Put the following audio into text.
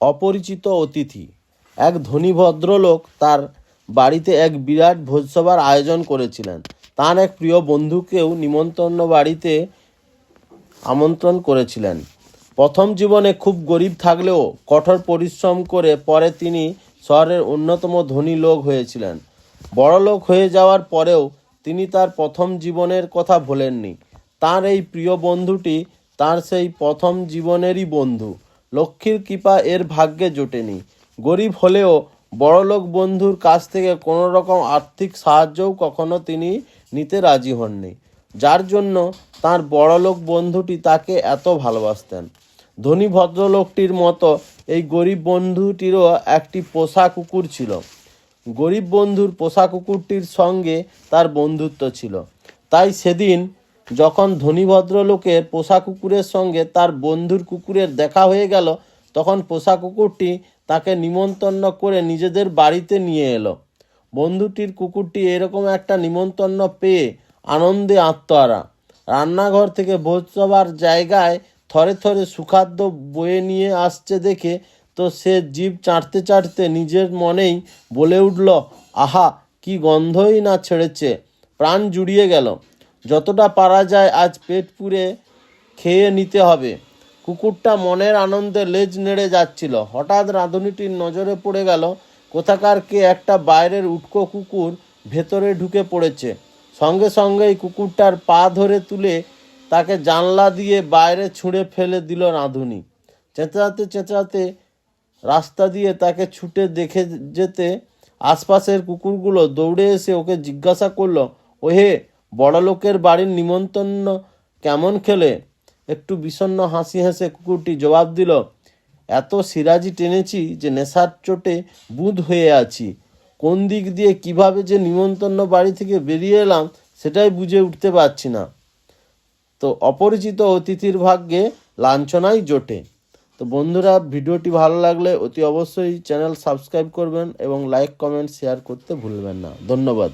অপরিচিত অতিথি। এক ধনী ভদ্রলোক তার বাড়িতে এক বিরাট ভোজসভার আয়োজন করেছিলেন। তার এক প্রিয় বন্ধুকেও নিমন্ত্রণ বাড়িতে আমন্ত্রণ করেছিলেন। প্রথম জীবনে খুব গরিব থাকলেও কঠোর পরিশ্রম করে পরে তিনি শহরের অন্যতম ধনী লোক হয়েছিলেন। বড় লোক হয়ে যাওয়ার পরেও তিনি তার প্রথম জীবনের কথা ভোলেননি। তার এই প্রিয় বন্ধুটি তার সেই প্রথম জীবনেরই বন্ধু। লক্ষ্মীর কৃপা এর ভাগ্যে জোটেনি। গরিব হলেও বড়লোক বন্ধুর কাছ থেকে কোনো রকম আর্থিক সাহায্যও কখনো তিনি নিতে রাজি হননি। যার জন্য তার বড়লোক বন্ধুটি তাকে এত ভালোবাসতেন। ধনী ভদ্রলোকটির মতো এই গরিব বন্ধুটিরও একটি পোষা কুকুর ছিল। গরিব বন্ধুর পোষা কুকুরটির সঙ্গে তার বন্ধুত্ব ছিল। তাই সেদিন যখন ধনী ভদ্রলোকের পোষা কুকুরের সঙ্গে তার বন্ধুর কুকুরের দেখা হয়ে গেল, তখন পোষা কুকুরটি তাকে নিমন্ত্রণ করে নিজেদের বাড়িতে নিয়ে এলো। বন্ধুটির কুকুরটি এরকম একটা নিমন্ত্রণ পেয়ে আনন্দে আত্মহারা। রান্নাঘর থেকে ভোজসভার জায়গায় থরে থরে সুখাদ্য বয়ে নিয়ে আসছে দেখে তো সে জীব চাটতে চাটতে নিজের মনেই বলে উঠল, আহা, কি গন্ধই না ছেড়েছে। প্রাণ জুড়িয়ে গেল। যতটা পারা যায় আজ পেট পুরে খেয়ে নিতে হবে। কুকুরটা মনের আনন্দে লেজ নেড়ে যাচ্ছিল। হঠাৎ রাঁধুনিটির নজরে পড়ে গেল, কোথাকার কে একটা বাইরের উটকো কুকুর ভেতরে ঢুকে পড়েছে। সঙ্গে সঙ্গেই কুকুরটার পা ধরে তুলে তাকে জানলা দিয়ে বাইরে ছুঁড়ে ফেলে দিল রাঁধুনি। চেঁচাতে চেঁচাতে রাস্তা দিয়ে তাকে ছুটে দেখে যেতে আশপাশের কুকুরগুলো দৌড়ে এসে ওকে জিজ্ঞাসা করল, ওহে বড়লোকের বাড়ির নিমন্ত্রণ কেমন খেলে? একটু বিষণ্ণ হাসি হেসে কুকুরটি জবাব দিল, এত সিরাজি টেনেছি যে নেশার চোটে বুধ হয়ে আছি। কোন দিক দিয়ে কীভাবে যে নিমন্ত্রণ বাড়ি থেকে বেরিয়ে এলাম সেটাই বুঝে উঠতে পারছি না। তো অপরিচিত অতিথির ভাগ্যে লাঞ্ছনাই জোটে। তো বন্ধুরা, ভিডিওটি ভালো লাগলে অতি অবশ্যই চ্যানেল সাবস্ক্রাইব করবেন এবং লাইক, কমেন্ট, শেয়ার করতে ভুলবেন না। ধন্যবাদ।